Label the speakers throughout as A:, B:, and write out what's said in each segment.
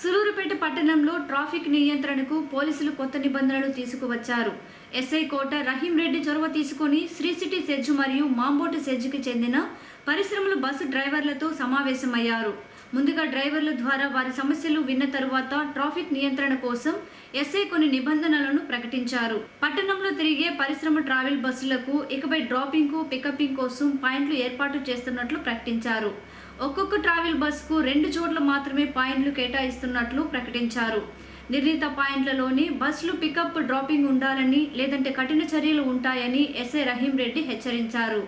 A: సులూరుపేట పట్టణంలో ట్రాఫిక్ నియంత్రణకు పోలీసులు కొత్త నిబంధనలు తీసుకువచ్చారు. ఎస్ఐ కోట రహీం రెడ్డి చొరవ తీసుకుని శ్రీ సిటీ సెజ్ మరియు మాంబోటు సెజ్కి చెందిన పరిశ్రమల బస్సు డ్రైవర్లతో సమావేశమయ్యారు. ముందుగా డ్రైవర్ల ద్వారా వారి సమస్యలు విన్న తరువాత ట్రాఫిక్ నియంత్రణ కోసం ఎస్ఐ కొన్ని నిబంధనలను ప్రకటించారు. పట్టణంలో తిరిగే పరిశ్రమ ట్రావెల్ బస్సులకు ఇకపై డ్రాపింగ్ పికప్పింగ్ పికపింగ్ కోసం పాయింట్లు ఏర్పాటు చేస్తున్నట్లు ప్రకటించారు. ఒక్కొక్క ట్రావెల్ బస్కు రెండు చోట్ల మాత్రమే పాయింట్లు కేటాయిస్తున్నట్లు ప్రకటించారు. నిర్ణీత పాయింట్లలోని బస్సులు పికప్ డ్రాపింగ్ ఉండాలని లేదంటే కఠిన చర్యలు ఉంటాయని ఎస్ఐ రహీం రెడ్డి హెచ్చరించారు.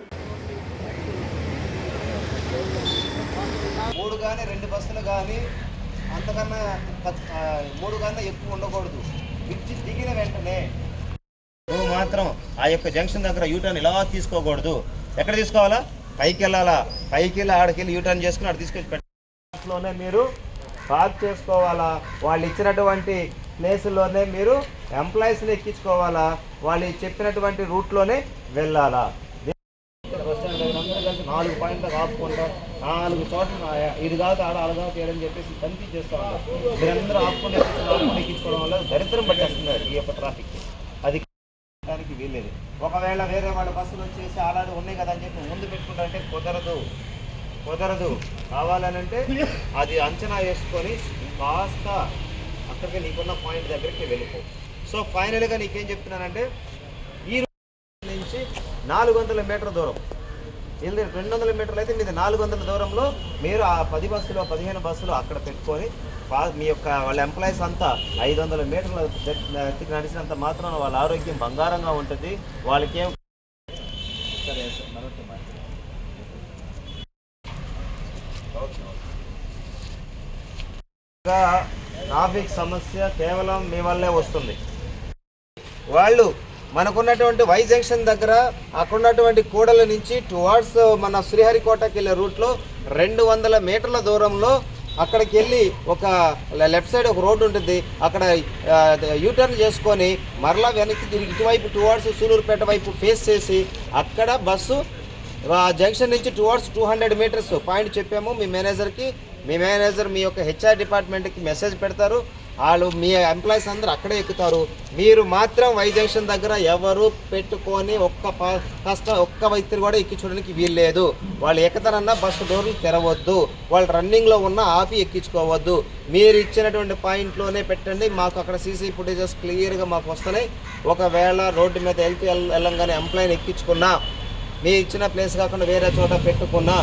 B: మూడు కానీ రెండు బస్సులు కానీ అంతకన్నా మూడు కన్నా ఎక్కువ ఉండకూడదు. దిగిన వెంటనే. నువ్వు మాత్రం ఆ యొక్క జంక్షన్ దగ్గర యూటర్న్ ఇలా తీసుకోకూడదు. ఎక్కడ తీసుకోవాలా? పైకి వెళ్ళాలా పైకి వెళ్ళి ఆడికి వెళ్ళి యూటర్న్ చేసుకుని ఆడ తీసుకొచ్చి పెట్టలోనే మీరు పార్క్ చేసుకోవాలా? వాళ్ళు ఇచ్చినటువంటి ప్లేసుల్లోనే మీరు ఎంప్లాయీస్ని ఎక్కించుకోవాలా? వాళ్ళు చెప్పినటువంటి రూట్లోనే వెళ్ళాలా? నాలుగు పాయింట్లకు ఆపుకుంటాం నాలుగు చోట్ల ఇది కాదు ఆడ ఆడ కాదు ఏడని చెప్పేసి కనిపించేస్తూ ఉంటారు మీరందరూ ఆపుకుని ఎక్కించుకోవడం, ఆపుకుని ఎక్కించుకోవడం వల్ల దరిద్రం పట్టేస్తున్నారు ఈ యొక్క ట్రాఫిక్ అది దానికి వీల్లేదు. ఒకవేళ వేరే వాళ్ళ బస్సులు వచ్చేసి అలాంటి ఉన్నాయి కదా అని చెప్పి ముందు పెట్టుకుంటారంటే కుదరదు. కుదరదు. కావాలనంటే అది అంచనా వేసుకొని కాస్త అక్కడికి నీకున్న పాయింట్ దగ్గరికి వెళ్ళిపో. సో ఫైనల్గా నీకేం చెప్తున్నానంటే ఈ నుంచి నాలుగు వందల మీటర్ దూరం. ఇది రెండు వందల మీటర్లు అయితే మీది నాలుగు వందల దూరంలో మీరు ఆ పది బస్సులో పదిహేను బస్సులు అక్కడ పెట్టుకొని మీ యొక్క వాళ్ళ ఎంప్లాయీస్ అంతా ఐదు వందల మీటర్ల దగ్గర నడిచినంత మాత్రం వాళ్ళ ఆరోగ్యం బంగారంగా ఉంటుంది. వాళ్ళకేం సరే ట్రాఫిక్ సమస్య కేవలం మీ వల్లే వస్తుంది. వాళ్ళు మనకున్నటువంటి వై జంక్షన్ దగ్గర అక్కడ ఉన్నటువంటి కూడల నుంచి టువార్డ్స్ uh, మన శ్రీహరికోటకి వెళ్ళే రూట్లో రెండు వందల మీటర్ల దూరంలో అక్కడికి వెళ్ళి ఒక లెఫ్ట్ సైడ్ ఒక రోడ్డు ఉంటుంది. అక్కడ uh, యూటర్న్ చేసుకొని మరలా వెనక్కి తిరిగి ఇటువైపు టువార్డ్స్ సూలూరుపేట వైపు ఫేస్ చేసి అక్కడ బస్సు ఆ జంక్షన్ నుంచి towards two hundred metres point చెప్పాము. మీ మేనేజర్కి మీ మేనేజర్ మీ యొక్క హెచ్ఆర్ డిపార్ట్మెంట్కి మెసేజ్ పెడతారు. వాళ్ళు మీ ఎంప్లాయీస్ అందరూ అక్కడే ఎక్కుతారు. మీరు మాత్రం వై జంక్షన్ దగ్గర ఎవరు పెట్టుకొని ఒక్క కష్టం ఒక్క వైద్యులు కూడా ఎక్కించడానికి వీల్లేదు వాళ్ళు ఎక్కుతారన్నా బస్సు డోర్లు తెరవద్దు. వాళ్ళు రన్నింగ్లో ఉన్న ఆపి ఎక్కించుకోవద్దు. మీరు ఇచ్చినటువంటి పాయింట్లోనే పెట్టండి. మాకు అక్కడ సీసీ ఫుటేజెస్ క్లియర్గా మాకు వస్తున్నాయి. ఒకవేళ రోడ్డు మీద వెళ్తూ వెళ్ళంగానే ఎంప్లాయీని ఎక్కించుకున్నా మీ ఇచ్చిన ప్లేస్ కాకుండా వేరే చోట పెట్టుకున్నా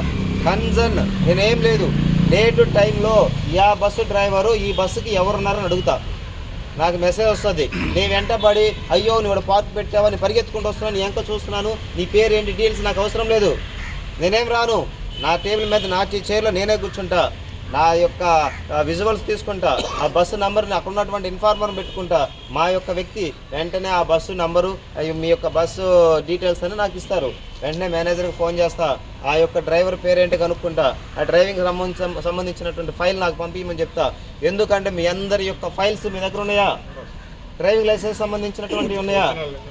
B: కన్సర్న్ నేనేం లేదు. లేటు టైంలో యా బస్సు డ్రైవరు ఈ బస్సుకి ఎవరున్నారని అడుగుతా. నాకు మెసేజ్ వస్తుంది నేను వెంటబడి అయ్యో నువ్వు పార్క్ పెట్టావా నీ పరిగెత్తుకుంటూ వస్తున్నాను నీ ఎంక చూస్తున్నాను నీ పేరు ఏంటి డీటెయిల్స్ నాకు అవసరం లేదు. నేనేం రాను? నా టేబుల్ మీద నా చైర్లో నేనే కూర్చుంటా. నా యొక్క విజువల్స్ తీసుకుంటా. ఆ బస్సు నంబర్ని అక్కడ ఉన్నటువంటి ఇన్ఫార్మర్ పెట్టుకుంటా. మా యొక్క వ్యక్తి వెంటనే ఆ బస్సు నంబరు మీ యొక్క బస్సు డీటెయిల్స్ అని నాకు ఇస్తారు. వెంటనే మేనేజర్కి ఫోన్ చేస్తా. ఆ యొక్క డ్రైవర్ పేరేంటి కనుక్కుంటా. ఆ డ్రైవింగ్ సంబంధించినటువంటి ఫైల్ నాకు పంపించమని చెప్తా. ఎందుకంటే మీ అందరి యొక్క ఫైల్స్ మీ దగ్గర ఉన్నాయా? డ్రైవింగ్ లైసెన్స్ సంబంధించినటువంటివి ఉన్నాయా?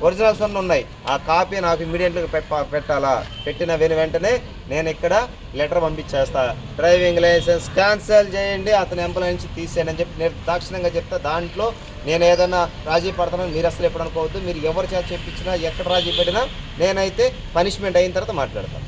B: ఒరిజినల్స్ అన్నీ ఉన్నాయి. ఆ కాపీ నాకు ఇమీడియట్గా పెట్టాలా? పెట్టిన వెను వెంటనే నేను ఇక్కడ లెటర్ పంపించేస్తా. డ్రైవింగ్ లైసెన్స్ క్యాన్సిల్ చేయండి అతని ఎంప్లాయ్ నుంచి తీసేయండి అని చెప్పి నిర్దాక్షిణంగా చెప్తా. దాంట్లో నేను ఏదైనా రాజీ పడతానని మీరు అసలు ఎప్పుడు అనుకోవద్దు. మీరు ఎవరి చేత చెప్పించినా ఎక్కడ రాజీ పెట్టినా నేనైతే పనిష్మెంట్ అయిన తర్వాత మాట్లాడతాను.